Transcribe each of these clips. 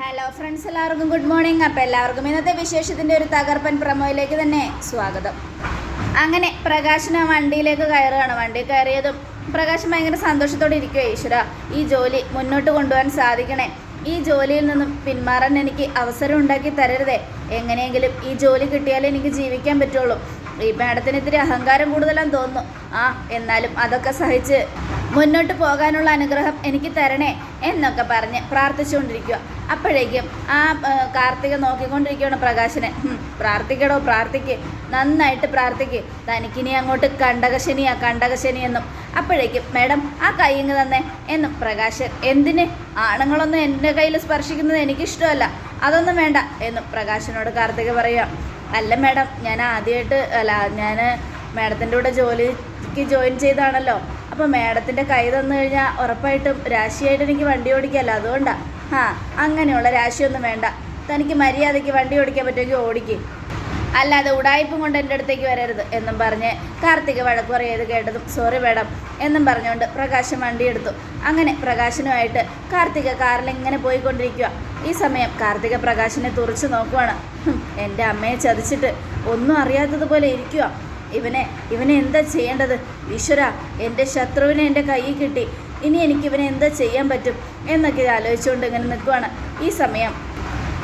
Hello friends എല്ലാവർക്കും good morning അപ്പോൾ എല്ലാവർക്കും ഇന്നത്തെ വിശേഷത്തിന്റെ ഒരു തകർപ്പൻ പ്രമോയിലേക്ക് തന്നെ സ്വാഗതം. അങ്ങനെ പ്രകാശന വണ്ടിയിലേക്ക് കയറുകയാണ്. വണ്ടി കയറിയതും പ്രകാശ് ഭയങ്കര സന്തോഷത്തോടെ ഇരിക്കുക ഈശ്വര ഈ ജോലി മുന്നോട്ട് കൊണ്ടുപോകാൻ സാധിക്കണേ. ഈ ജോലിയിൽ നിന്നും പിന്മാറാൻ എനിക്ക് അവസരം ഉണ്ടാക്കി തരരുതേ. എങ്ങനെയെങ്കിലും ഈ ജോലി കിട്ടിയാലേ എനിക്ക് ജീവിക്കാൻ പറ്റുള്ളൂ. ഈ മാഡത്തിന് ഇത്തിരി അഹങ്കാരം കൂടുതലാന്ന് തോന്നുന്നു. ആ എന്നാലും അതൊക്കെ സഹിച്ച് മുന്നോട്ട് പോകാനുള്ള അനുഗ്രഹം എനിക്ക് തരണേ എന്നൊക്കെ പറഞ്ഞ് പ്രാർത്ഥിച്ചുകൊണ്ടിരിക്കുക. അപ്പോഴേക്കും ആ കാർത്തിക നോക്കിക്കൊണ്ടിരിക്കുകയാണ് പ്രകാശനെ. പ്രാർത്ഥിക്കടോ പ്രാർത്ഥിക്ക്. നന്നായിട്ട് പ്രാർത്ഥിക്ക്. തനിക്കിനി അങ്ങോട്ട് കണ്ടകശനിയാ കണ്ടകശനി എന്നും. അപ്പോഴേക്കും മാഡം ആ കൈ ഇങ്ങ് തന്നെ എന്നും പ്രകാശൻ എന്തിന്? ആണുങ്ങളൊന്നും എന്റെ കയ്യിൽ സ്പർശിക്കുന്നത് എനിക്കിഷ്ടമല്ല. അതൊന്നും വേണ്ട എന്നും പ്രകാശനോട് കാർത്തിക പറയുക. അല്ല മാഡം ഞാൻ ആദ്യമായിട്ട് അല്ല ഞാൻ മാഡത്തിന്റെ കൂടെ ജോലിക്ക് ജോയിൻ ചെയ്താണല്ലോ അപ്പോൾ മാഡത്തിന്റെ കൈ തന്നു കഴിഞ്ഞാൽ ഉറപ്പായിട്ടും രാശിയായിട്ട് എനിക്ക് വണ്ടി ഓടിക്കല്ല അതുകൊണ്ടാ. ആ അങ്ങനെയുള്ള രാശിയൊന്നും വേണ്ട. തനിക്ക് മര്യാദയ്ക്ക് വണ്ടി ഓടിക്കാൻ പറ്റുമെങ്കിൽ ഓടിക്കും. അല്ലാതെ ഉടായ്പും കൊണ്ട് എന്റെ അടുത്തേക്ക് വരരുത് എന്നും പറഞ്ഞ് കാർത്തിക വഴക്ക് പറയത് കേട്ടതും സോറി മേഡം എന്നും പറഞ്ഞുകൊണ്ട് പ്രകാശം വണ്ടി എടുത്തു. അങ്ങനെ പ്രകാശനുമായിട്ട് കാർത്തിക കാറിൽ ഇങ്ങനെ പോയിക്കൊണ്ടിരിക്കുക ഈ സമയം കാർത്തിക പ്രകാശനെ തുറച്ചു നോക്കുവാണ്. എന്റെ അമ്മയെ ചതിച്ചിട്ട് ഒന്നും അറിയാത്തതുപോലെ ഇരിക്കുക ഇവനെ ഇവനെ എന്താ ചെയ്യേണ്ടത്? ഈശ്വര എന്റെ ശത്രുവിനെ എന്റെ കയ്യിൽ കിട്ടി. ഇനി എനിക്ക് ഇവനെ എന്താ ചെയ്യാൻ പറ്റും? എന്നൊക്കെ ആലോചിച്ചുകൊണ്ട് ഇങ്ങനെ നിൽക്കുവാണ് ഈ സമയം.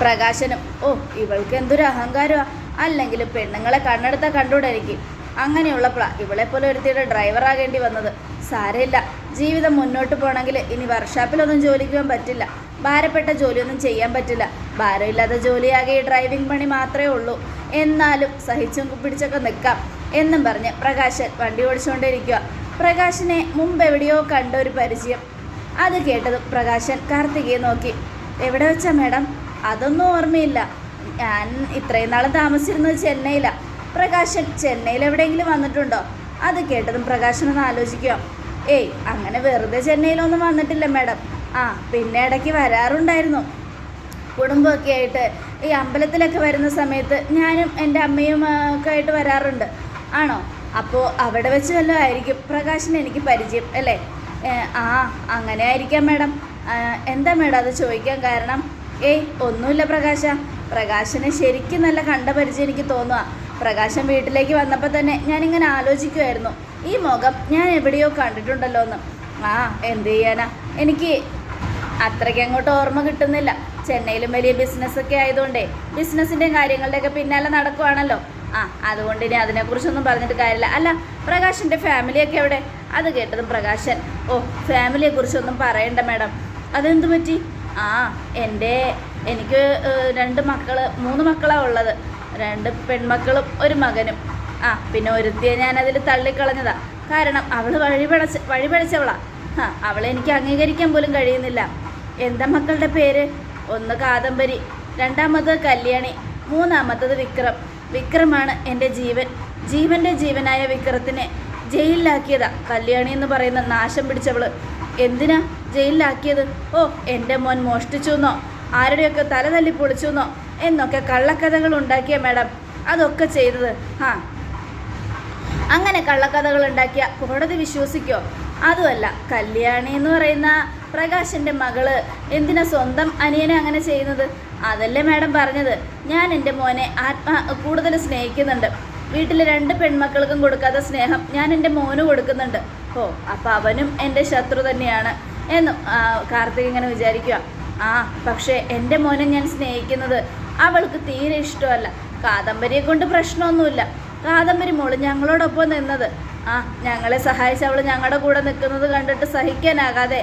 പ്രകാശനും ഓ ഇവൾക്ക് എന്തൊരു അഹങ്കാരമാ. അല്ലെങ്കിൽ പെണ്ണുങ്ങളെ കണ്ണെടുത്ത കണ്ടുകൂടായിരിക്കും അങ്ങനെയുള്ളപ്പോഴാണ് ഇവളെ പോലെ ഒരുത്തിയുടെ ഡ്രൈവറാകേണ്ടി വന്നത്. സാരമില്ല. ജീവിതം മുന്നോട്ട് പോകണമെങ്കിൽ ഇനി വർക്ക്ഷോപ്പിലൊന്നും ജോലിക്ക് പോകാൻ പറ്റില്ല. ഭാരപ്പെട്ട ജോലിയൊന്നും ചെയ്യാൻ പറ്റില്ല. ഭാരമില്ലാത്ത ജോലിയാകെ ഈ ഡ്രൈവിംഗ് പണി മാത്രമേ ഉള്ളൂ. എന്നാലും സഹിച്ചും പിടിച്ചൊക്കെ നിൽക്കാം. എന്നും പറഞ്ഞ് പ്രകാശൻ വണ്ടി ഓടിച്ചുകൊണ്ടിരിക്കുക പ്രകാശിനെ മുമ്പ് എവിടെയോ കണ്ട ഒരു പരിചയം. അത് കേട്ടതും പ്രകാശൻ കാർത്തികയെ നോക്കി. എവിടെ വെച്ചാ മേഡം? അതൊന്നും ഓർമ്മയില്ല. ഞാൻ ഇത്രയും നാളും താമസിച്ചിരുന്നത് ചെന്നൈയിലാണ് പ്രകാശൻ ചെന്നൈയിൽ എവിടെയെങ്കിലും വന്നിട്ടുണ്ടോ? അത് കേട്ടതും പ്രകാശൻ ഒന്ന് ആലോചിക്കുക ഏയ് അങ്ങനെ വെറുതെ ചെന്നൈയിലൊന്നും വന്നിട്ടില്ല മേഡം. ആ പിന്നെ ഇടയ്ക്ക് വരാറുണ്ടായിരുന്നു. കുടുംബമൊക്കെ ആയിട്ട് ഈ അമ്പലത്തിലൊക്കെ വരുന്ന സമയത്ത് ഞാനും എന്റെ അമ്മയും ഒക്കെ ആയിട്ട് വരാറുണ്ട്. ആണോ? അപ്പോൾ അവിടെ വെച്ച് വല്ലതും ആയിരിക്കും. പ്രകാശിന് എനിക്ക് പരിചയം അല്ലേ? ആ അങ്ങനെ ആയിരിക്കാം മാഡം. എന്താ മാഡം അത് ചോദിക്കാൻ കാരണം? ഏയ് ഒന്നുമില്ല പ്രകാശ. പ്രകാശന് ശരിക്കും നല്ല കണ്ട പരിചയം എനിക്ക് തോന്നുക പ്രകാശൻ വീട്ടിലേക്ക് വന്നപ്പോൾ തന്നെ ഞാനിങ്ങനെ ആലോചിക്കുമായിരുന്നു ഈ മുഖം ഞാൻ എവിടെയോ കണ്ടിട്ടുണ്ടല്ലോ എന്ന് ആ എന്ത് ചെയ്യാനാ? എനിക്ക് അത്രയ്ക്ക് അങ്ങോട്ട് ഓർമ്മ കിട്ടുന്നില്ല. ചെന്നൈയിലും വലിയ ബിസിനസ്സൊക്കെ ആയതുകൊണ്ടേ ബിസിനസ്സിന്റെയും കാര്യങ്ങളുടെയൊക്കെ പിന്നാലെ നടക്കുവാണല്ലോ. ആ അതുകൊണ്ട് ഇനി അതിനെക്കുറിച്ചൊന്നും പറഞ്ഞിട്ട് കാര്യമില്ല. അല്ല പ്രകാശിന്റെ ഫാമിലിയൊക്കെ എവിടെ? അത് കേട്ടതും പ്രകാശൻ. ഓ ഫാമിലിയെക്കുറിച്ചൊന്നും പറയണ്ട മാഡം. അതെന്തു പറ്റി? ആ എന്റെ എനിക്ക് രണ്ട് മക്കൾ മൂന്ന് മക്കളാണ് ഉള്ളത്. രണ്ട് പെൺമക്കളും ഒരു മകനും. ആ പിന്നെ ഒരുത്തിയെ ഞാനതിൽ തള്ളിക്കളഞ്ഞതാ. കാരണം അവൾ വഴിപഴച്ച് വഴിപഴച്ചവളാ ആ അവളെ എനിക്ക് അംഗീകരിക്കാൻ പോലും കഴിയുന്നില്ല. എന്താ മക്കളുടെ പേര്? ഒന്ന് കാദംബരി രണ്ടാമത് കല്യാണി മൂന്നാമത്തത് വിക്രം. വിക്രമാണ് എന്റെ ജീവൻ. ജീവന്റെ ജീവനായ വിക്രത്തിനെ ജയിലിലാക്കിയതാ കല്യാണി എന്ന് പറയുന്ന നാശം പിടിച്ചവൾ. എന്തിനാ ജയിലിലാക്കിയത്? ഓ എന്റെ മോൻ മോഷ്ടിച്ചു എന്നോ ആരുടെയൊക്കെ തല തല്ലി പൊളിച്ചു എന്നോ എന്നൊക്കെ കള്ളക്കഥകൾ ഉണ്ടാക്കിയ മാഡം അതൊക്കെ ചെയ്തത്. ആ അങ്ങനെ കള്ളക്കഥകൾ ഉണ്ടാക്കിയ കോടതി വിശ്വസിക്കോ? അതുമല്ല കല്യാണി എന്ന് പറയുന്ന പ്രകാശന്റെ മകൾ എന്തിനാ സ്വന്തം അനിയനെ അങ്ങനെ ചെയ്യുന്നത്? അതല്ലേ മാഡം പറഞ്ഞത്? ഞാൻ എന്റെ മോനെ ആത്മാ കൂടുതൽ സ്നേഹിക്കുന്നുണ്ട്. വീട്ടിലെ രണ്ട് പെൺമക്കൾക്കും കൊടുക്കാത്ത സ്നേഹം ഞാൻ എന്റെ മോന് കൊടുക്കുന്നുണ്ട്. ഓ അപ്പം അവനും എന്റെ ശത്രു തന്നെയാണ്. എന്നും കാർത്തിക് ഇങ്ങനെ വിചാരിക്കുക ആ പക്ഷേ എന്റെ മോനെ ഞാൻ സ്നേഹിക്കുന്നത് അവൾക്ക് തീരെ ഇഷ്ടമല്ല. കാദംബരിയെ കൊണ്ട് പ്രശ്നമൊന്നുമില്ല. കാദംബരി മോൾ ഞങ്ങളോടൊപ്പം നിന്നത്. ആ ഞങ്ങളെ സഹായിച്ച് അവൾ ഞങ്ങളുടെ കൂടെ നിൽക്കുന്നത് കണ്ടിട്ട് സഹിക്കാനാകാതെ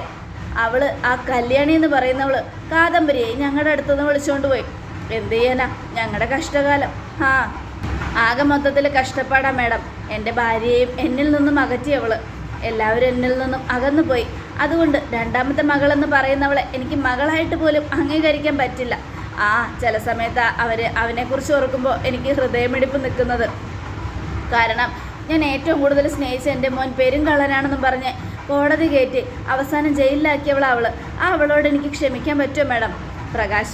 അവൾ ആ കല്യാണി എന്ന് പറയുന്നവൾ കാദംബരിയെ ഞങ്ങളുടെ അടുത്തുനിന്ന് വിളിച്ചുകൊണ്ട് പോയി. എന്ത് ചെയ്യാനാ? ഞങ്ങളുടെ കഷ്ടകാലം. ആ ആകെ മൊത്തത്തിൽ കഷ്ടപ്പാടാ മേഡം. എന്റെ ഭാര്യയെയും എന്നിൽ നിന്നും അകറ്റിയവൾ എല്ലാവരും എന്നിൽ നിന്നും അകന്നു പോയി. അതുകൊണ്ട് രണ്ടാമത്തെ മകളെന്ന് പറയുന്നവളെ എനിക്ക് മകളായിട്ട് പോലും അംഗീകരിക്കാൻ പറ്റില്ല. ആ ചില സമയത്ത് അവർ അവനെക്കുറിച്ച് ഓർക്കുമ്പോൾ എനിക്ക് ഹൃദയമിടിപ്പ് നിൽക്കുന്നത് കാരണം ഞാൻ ഏറ്റവും കൂടുതൽ സ്നേഹിച്ച എന്റെ മോൻ പെരും കള്ളനാണെന്നും പറഞ്ഞ് കോടതി കയറ്റി അവസാനം ജയിലിലാക്കിയവളാ അവൾ. ആ അവളോട് എനിക്ക് ക്ഷമിക്കാൻ പറ്റുമോ മാഡം? പ്രകാശ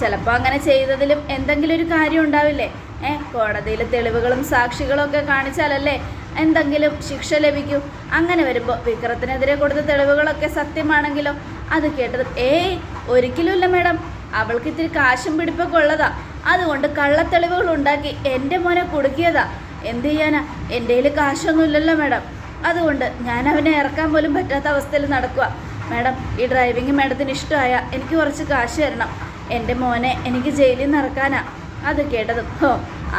ചിലപ്പോൾ അങ്ങനെ ചെയ്തതിലും എന്തെങ്കിലും ഒരു കാര്യം ഉണ്ടാവില്ലേ? ഏ കോടതിയിൽ തെളിവുകളും സാക്ഷികളും ഒക്കെ കാണിച്ചാലല്ലേ എന്തെങ്കിലും ശിക്ഷ ലഭിക്കൂ? അങ്ങനെ വരുമ്പോൾ വിക്രത്തിനെതിരെ കൊടുത്ത തെളിവുകളൊക്കെ സത്യമാണെങ്കിലോ? അത് കേട്ടത് ഏയ് ഒരിക്കലുമില്ല മാഡം. അവൾക്ക് ഇത്തിരി കാശും പിടിപ്പൊക്കെ ഉള്ളതാ. അതുകൊണ്ട് കള്ളത്തെളിവുകൾ ഉണ്ടാക്കി എന്റെ മോനെ കുടുക്കിയതാ. എന്ത് ചെയ്യാനാ? എന്റെ കയ്യിൽ കാശൊന്നും ഇല്ലല്ലോ മാഡം. അതുകൊണ്ട് ഞാൻ അവനെ ഇറക്കാൻ പോലും പറ്റാത്ത അവസ്ഥയിൽ നടക്കുക മാഡം ഈ ഡ്രൈവിംഗ് മാഡത്തിന് ഇഷ്ടമായ എനിക്ക് കുറച്ച് കാശ് തരണം. എന്റെ മോനെ എനിക്ക് ജയിലിൽ നിന്ന് ഇറക്കാനാ. അത് കേട്ടതും ഹോ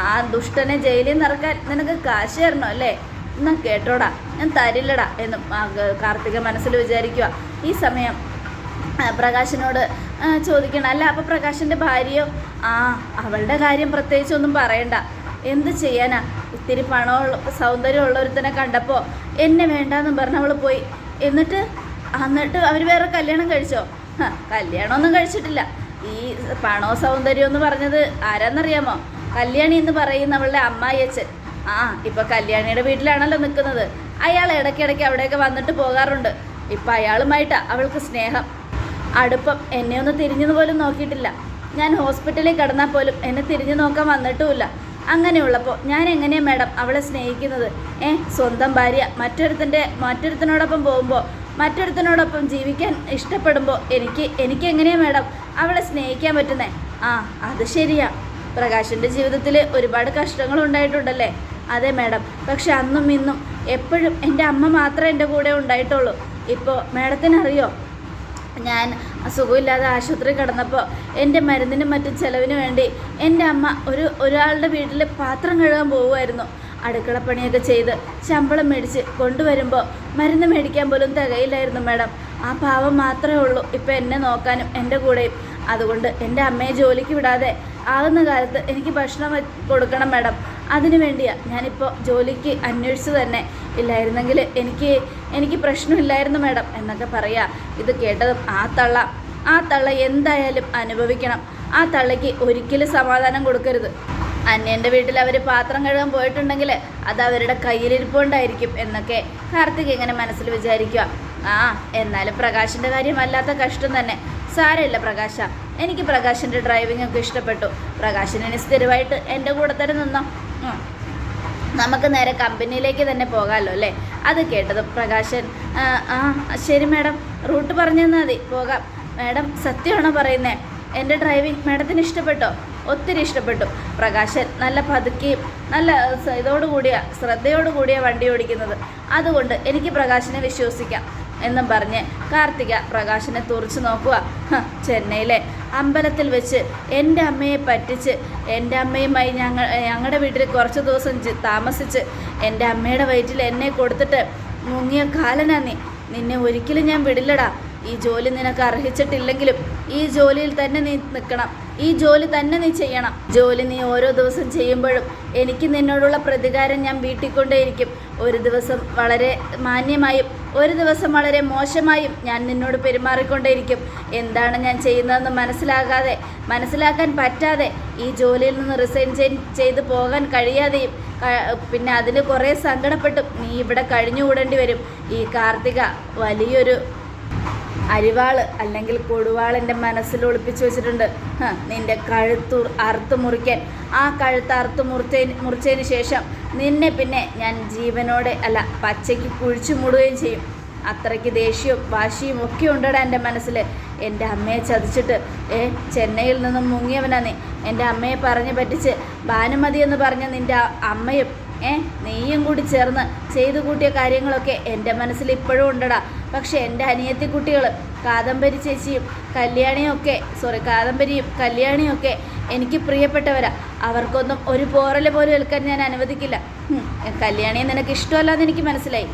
ആ ദുഷ്ടനെ ജയിലിൽ നിന്ന് ഇറക്കാൻ നിനക്ക് കാശ് തരണോ അല്ലേ? എന്നാ കേട്ടോടാ ഞാൻ തരില്ലടാ എന്നും കാർത്തിക മനസ്സിൽ വിചാരിക്കുക ഈ സമയം പ്രകാശിനോട് ചോദിക്കണം അല്ല അപ്പോൾ പ്രകാശിന്റെ ഭാര്യയോ? ആ അവളുടെ കാര്യം പ്രത്യേകിച്ചൊന്നും പറയണ്ട. എന്ത് ചെയ്യാനാ? ഇത്തിരി പണമുള്ള സൗന്ദര്യമുള്ള ഒരുത്തനെ കണ്ടപ്പോൾ എന്നെ വേണ്ടെന്ന് പറഞ്ഞ് അവൾ പോയി. എന്നിട്ട് എന്നിട്ട് അവർ വേറെ കല്യാണം കഴിച്ചോ? കല്യാണമൊന്നും കഴിച്ചിട്ടില്ല. ഈ പണോ സൗന്ദര്യം എന്ന് പറഞ്ഞത് ആരാന്നറിയാമോ? കല്യാണി എന്ന് പറയുന്ന അവളുടെ അമ്മായി അച്ഛൻ. ആ ഇപ്പൊ കല്യാണിയുടെ വീട്ടിലാണല്ലോ നിൽക്കുന്നത്. അയാൾ ഇടയ്ക്കിടയ്ക്ക് അവിടെയൊക്കെ വന്നിട്ട് പോകാറുണ്ട്. ഇപ്പൊ അയാളുമായിട്ടാ അവൾക്ക് സ്നേഹം. അടുപ്പം എന്നെ ഒന്ന് തിരിഞ്ഞു പോലും നോക്കിയിട്ടില്ല. ഞാൻ ഹോസ്പിറ്റലിൽ കിടന്നാൽ പോലും എന്നെ തിരിഞ്ഞു നോക്കാൻ വന്നിട്ടുമില്ല. അങ്ങനെയുള്ളപ്പോൾ ഞാൻ എങ്ങനെയാണ് മാഡം അവളെ സ്നേഹിക്കുന്നത്? ഏ സ്വന്തം ഭാര്യ മറ്റൊരുത്തന്റെ മറ്റൊരുത്തനോടൊപ്പം പോകുമ്പോൾ മറ്റൊരുത്തനോടൊപ്പം ജീവിക്കാൻ ഇഷ്ടപ്പെടുമ്പോൾ എനിക്ക് എനിക്ക് എങ്ങനെയാണ് മാഡം അവളെ സ്നേഹിക്കാൻ പറ്റുന്നേ? ആ അത് ശരിയാ. പ്രകാശിന്റെ ജീവിതത്തിൽ ഒരുപാട് കഷ്ടങ്ങൾ ഉണ്ടായിട്ടുണ്ടല്ലേ? അതെ മാഡം. പക്ഷെ അന്നും ഇന്നും എപ്പോഴും എന്റെ അമ്മ മാത്രമേ എന്റെ കൂടെ ഉണ്ടായിട്ടുള്ളൂ. ഇപ്പോൾ മാഡത്തിനറിയോ? ഞാൻ സുഖമില്ലാതെ ആശുപത്രി കിടന്നപ്പോൾ എന്റെ മരുന്നിനും മറ്റു ചിലവിന് വേണ്ടി എന്റെ അമ്മ ഒരു ഒരാളുടെ വീട്ടിൽ പാത്രം കഴുകാൻ പോവുമായിരുന്നു. അടുക്കളപ്പണിയൊക്കെ ചെയ്ത് ശമ്പളം മേടിച്ച് കൊണ്ടുവരുമ്പോൾ മരുന്ന് മേടിക്കാൻ പോലും തികയില്ലായിരുന്നു മാഡം. ആ പാവം മാത്രമേ ഉള്ളൂ ഇപ്പം എന്നെ നോക്കാനും എന്റെ കൂടെയും. അതുകൊണ്ട് എന്റെ അമ്മയെ ജോലിക്ക് വിടാതെ ആകുന്ന കാലത്ത് എനിക്ക് ഭക്ഷണം കൊടുക്കണം മാഡം. അതിനു വേണ്ടിയാണ് ഞാനിപ്പോൾ ജോലിക്ക് അന്വേഷിച്ചു തന്നെ ഇല്ലായിരുന്നെങ്കിൽ എനിക്ക് എനിക്ക് പ്രശ്നമില്ലായിരുന്നു മാഡം എന്നൊക്കെ പറയാ. ഇത് കേട്ടതും ആ തള്ള ആ തള്ള എന്തായാലും അനുഭവിക്കണം. ആ തള്ളയ്ക്ക് ഒരിക്കലും സമാധാനം കൊടുക്കരുത്. അന്യന്റെ വീട്ടിൽ അവർ പാത്രം കഴുകാൻ പോയിട്ടുണ്ടെങ്കിൽ അത് അവരുടെ കയ്യിലിരിപ്പുണ്ടായിരിക്കും എന്നൊക്കെ കാർത്തിക് ഇങ്ങനെ മനസ്സിൽ വിചാരിക്കുക ആ എന്നാലും പ്രകാശിന്റെ കാര്യമല്ലാത്ത കഷ്ടം തന്നെ. സാരമില്ല പ്രകാശ. എനിക്ക് പ്രകാശിന്റെ ഡ്രൈവിംഗ് ഒക്കെ ഇഷ്ടപ്പെട്ടു. പ്രകാശിന് സ്ഥിരമായിട്ട് എന്റെ കൂടെ തന്നെ നിന്നോ. നമുക്ക് നേരെ കമ്പനിയിലേക്ക് തന്നെ പോകാമല്ലോ അല്ലേ? അത് കേട്ടത് പ്രകാശൻ. ആ, ശരി മാഡം. റൂട്ട് പറഞ്ഞു മതി. പോകാം. മാഡം സത്യമാണോ പറയുന്നത് എന്റെ ഡ്രൈവിംഗ് മാഡത്തിന് ഇഷ്ടപ്പെട്ടോ? ഒത്തിരി ഇഷ്ടപ്പെട്ടു. പ്രകാശൻ നല്ല പതുക്കിയും നല്ല ഇതോടുകൂടിയ ശ്രദ്ധയോടുകൂടിയ വണ്ടി ഓടിക്കുന്നത്. അതുകൊണ്ട് എനിക്ക് പ്രകാശനെ വിശ്വസിക്കാം. എന്നും പറഞ്ഞ് കാർത്തിക പ്രകാശനെ തുറച്ചു നോക്കുക. ചെന്നൈയിലെ അമ്പലത്തിൽ വെച്ച് എന്റെ അമ്മയെ പറ്റിച്ച് എന്റെ അമ്മയുമായി ഞങ്ങൾ ഞങ്ങളുടെ വീട്ടിൽ കുറച്ച് ദിവസം താമസിച്ച് എന്റെ അമ്മയുടെ വയറ്റിൽ എന്നെ കൊടുത്തിട്ട് മുങ്ങിയ കാലനാ നീ. നിന്നെ ഒരിക്കലും ഞാൻ വിടില്ലടാ. ഈ ജോലി നിനക്ക് അർഹിച്ചിട്ടില്ലെങ്കിലും ഈ ജോലിയിൽ തന്നെ നീ നിൽക്കണം. ഈ ജോലി തന്നെ നീ ചെയ്യണം. ജോലി നീ ഓരോ ദിവസം ചെയ്യുമ്പോഴും എനിക്ക് നിന്നോടുള്ള പ്രതികാരം ഞാൻ വീട്ടിക്കൊണ്ടേയിരിക്കും. ഒരു ദിവസം വളരെ മാന്യമായും ഒരു ദിവസം വളരെ മോശമായും ഞാൻ നിന്നോട് പെരുമാറിക്കൊണ്ടേയിരിക്കും. എന്താണ് ഞാൻ ചെയ്യുന്നതെന്ന് മനസ്സിലാകാതെ മനസ്സിലാക്കാൻ പറ്റാതെ ഈ ജോലിയിൽ നിന്ന് റിസൈൻ ചെയ്ത് പോകാൻ കഴിയാതെയും പിന്നെ അതിന് കുറേ സങ്കടപ്പെട്ടും. നീ ഇവിടെ കഴിഞ്ഞുകൂടേണ്ടി വരും. ഈ കാർത്തിക വലിയൊരു അരിവാൾ അല്ലെങ്കിൽ കൊടുവാൾ എന്റെ മനസ്സിൽ ഒളിപ്പിച്ചു വെച്ചിട്ടുണ്ട്. നിന്റെ കഴുത്തു അറുത്ത് മുറിക്കാൻ. ആ കഴുത്ത് അറുത്ത് മുറിച്ചതിന് മുറിച്ചതിന് ശേഷം നിന്നെ പിന്നെ ഞാൻ ജീവനോടെ അല്ല പച്ചയ്ക്ക് കുഴിച്ചു മൂടുകയും ചെയ്യും. അത്രയ്ക്ക് ദേഷ്യവും വാശിയും ഒക്കെ ഉണ്ടടാ എന്റെ മനസ്സിൽ എന്റെ അമ്മയെ ചതിച്ചിട്ട് ഏ ചെന്നൈയിൽ നിന്നും മുങ്ങിയവനാ നീ. എന്റെ അമ്മയെ പറഞ്ഞു പറ്റിച്ച് ഭാനുമതി എന്ന് പറഞ്ഞ നിന്റെ അമ്മയും ഏ നീയും കൂടി ചേർന്ന് ചെയ്തു കൂട്ടിയ കാര്യങ്ങളൊക്കെ എന്റെ മനസ്സിൽ ഇപ്പോഴും ഉണ്ടടാ. പക്ഷെ എന്റെ അനിയത്തി കുട്ടികൾ കാദംബരി ചേച്ചിയും കല്യാണിയും ഒക്കെ സോറി കാദംബരിയും കല്യാണിയും ഒക്കെ എനിക്ക് പ്രിയപ്പെട്ടവരാ. അവർക്കൊന്നും ഒരു പോറൽ പോലും ഏൽക്കാൻ ഞാൻ അനുവദിക്കില്ല. കല്യാണിയെ നിനക്ക് ഇഷ്ടമല്ലാന്ന് എനിക്ക് മനസ്സിലായി.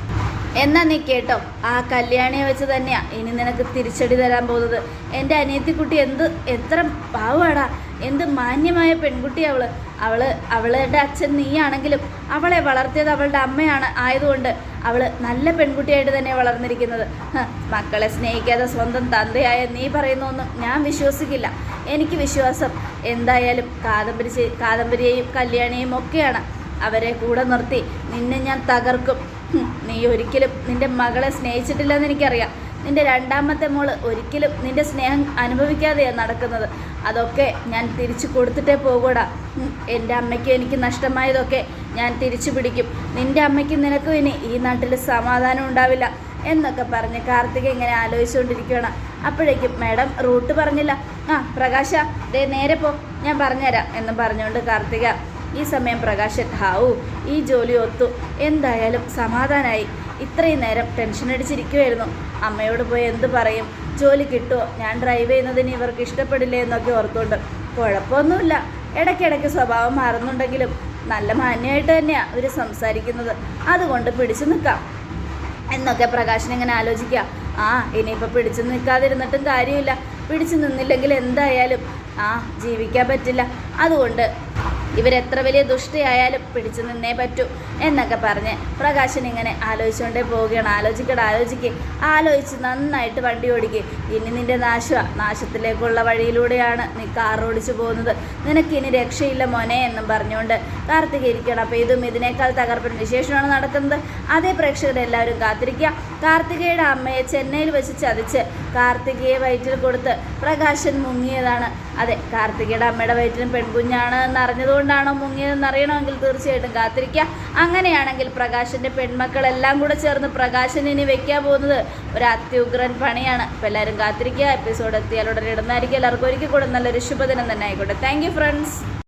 എന്നാ നീ കേട്ടോ? ആ കല്യാണിയെ വെച്ച് തന്നെയാ ഇനി നിനക്ക് തിരിച്ചടി തരാൻ പോകുന്നത്. എന്റെ അനിയത്തിക്കുട്ടി എന്ത് എത്ര പാവാടാ. എന്ത് മാന്യമായ പെൺകുട്ടി അവൾ. അവൾ അവളുടെ അച്ഛൻ നീയാണെങ്കിലും അവളെ വളർത്തിയത് അവളുടെ അമ്മയാണ് ആയതുകൊണ്ട് അവൾ നല്ല പെൺകുട്ടിയായിട്ട് തന്നെ വളർന്നിരിക്കുന്നത്. മക്കളെ സ്നേഹിക്കാതെ സ്വന്തം തന്തയായ നീ പറയുന്നൊന്നും ഞാൻ വിശ്വസിക്കില്ല. എനിക്ക് വിശ്വാസം. എന്തായാലും കാദംബരി കാദംബരിയെയും കല്യാണിയെയും ഒക്കെയാണ് അവരെ കൂടെ നിർത്തി. നിന്നെ ഞാൻ തകർക്കും. നീ ഒരിക്കലും നിന്റെ മകളെ സ്നേഹിച്ചിട്ടില്ലെന്ന് എനിക്കറിയാം. നിന്റെ രണ്ടാമത്തെ മോൾ ഒരിക്കലും നിന്റെ സ്നേഹം അനുഭവിക്കാതെയാണ് നടക്കുന്നത്. അതൊക്കെ ഞാൻ തിരിച്ചു കൊടുത്തിട്ടേ പോകൂടാ. എന്റെ അമ്മയ്ക്ക് എനിക്ക് നഷ്ടമായതൊക്കെ ഞാൻ തിരിച്ചു പിടിക്കും. നിന്റെ അമ്മയ്ക്ക് നിനക്കും ഇനി ഈ നാട്ടിൽ സമാധാനം ഉണ്ടാവില്ല എന്നൊക്കെ പറഞ്ഞ് കാർത്തിക ഇങ്ങനെ ആലോചിച്ചുകൊണ്ടിരിക്കുകയാണ്. അപ്പോഴേക്കും മാഡം റൂട്ട് പറഞ്ഞില്ല. ആ പ്രകാശ ദേ നേരെ പോ. ഞാൻ പറഞ്ഞുതരാം എന്ന് പറഞ്ഞുകൊണ്ട് കാർത്തിക ഈ സമയം പ്രകാശൻ ഹാവു ഈ ജോലി ഒത്തു. എന്തായാലും സമാധാനമായി ഇത്രയും നേരം ടെൻഷൻ അടിച്ചിരിക്കുമായിരുന്നു അമ്മയോട് പോയി എന്ത് പറയും? ജോലി കിട്ടുമോ ഞാൻ ഡ്രൈവ് ചെയ്യുന്നതിന് ഇവർക്ക് ഇഷ്ടപ്പെടില്ലേ എന്നൊക്കെ ഓർത്തുകൊണ്ട്. കുഴപ്പമൊന്നുമില്ല. ഇടയ്ക്കിടയ്ക്ക് സ്വഭാവം മാറുന്നുണ്ടെങ്കിലും നല്ല മാന്യമായിട്ട് തന്നെയാണ് ഇവർ സംസാരിക്കുന്നത്. അതുകൊണ്ട് പിടിച്ചു നിൽക്കാം. എന്നൊക്കെ പ്രകാശൻ ഇങ്ങനെ ആലോചിക്കുക. ആ ഇനിയിപ്പോൾ പിടിച്ചു നിൽക്കാതിരുന്നിട്ടും കാര്യമില്ല. പിടിച്ചു നിന്നില്ലെങ്കിൽ എന്തായാലും ആ ജീവിക്കാൻ പറ്റില്ല. അതുകൊണ്ട് ഇവരെത്ര വലിയ ദുഷ്ടയായാലും പിടിച്ചു നിന്നേ പറ്റൂ എന്നൊക്കെ പറഞ്ഞ് പ്രകാശൻ ഇങ്ങനെ ആലോചിച്ചുകൊണ്ടേ പോവുകയാണ്. ആലോചിക്കട ആലോചിക്ക്. ആലോചിച്ച് നന്നായിട്ട് വണ്ടി ഓടിക്കുക ഇനി നിന്റെ നാശമാണ് നാശത്തിലേക്കുള്ള വഴിയിലൂടെയാണ് നീ കാർ ഓടിച്ചു പോകുന്നത്. നിനക്കിനി രക്ഷയില്ല മോനെ എന്നും പറഞ്ഞുകൊണ്ട് കാർത്തിക ഇരിക്കണം അപ്പോൾ ഇതും ഇതിനേക്കാൾ തകർപ്പൻ വിശേഷമാണ് നടക്കുന്നത്. അതേ പ്രേക്ഷകരെല്ലാവരും കാത്തിരിക്കുക. കാർത്തികയുടെ അമ്മയെ ചെന്നൈയിൽ വെച്ച് ചതിച്ച് കാർത്തികയെ വയറ്റിൽ കൊടുത്ത് പ്രകാശൻ മുങ്ങിയതാണ്. അതെ കാർത്തികയുടെ അമ്മയുടെ വയറ്റിലും പെൺകുഞ്ഞാണ് എന്നറിഞ്ഞതുകൊണ്ടാണോ മുങ്ങിയതെന്ന് അറിയണമെങ്കിൽ തീർച്ചയായിട്ടും കാത്തിരിക്കുക. അങ്ങനെയാണെങ്കിൽ പ്രകാശന്റെ പെൺമക്കളെല്ലാം കൂടെ ചേർന്ന് പ്രകാശൻ ഇനി വെക്കാൻ പോകുന്നത് ഒരു അത്യുഗ്രൻ പണിയാണ്. അപ്പോൾ എല്ലാവരും കാത്തിരിക്കുക. എപ്പിസോഡ് എത്തിയാൽ ഉടനെ ഇടുന്നതായിരിക്കും. എല്ലാവർക്കും ഒരിക്കൽ കൂടെ നല്ലൊരു ശുഭദിനം തന്നെ ആയിക്കോട്ടെ. Thank friends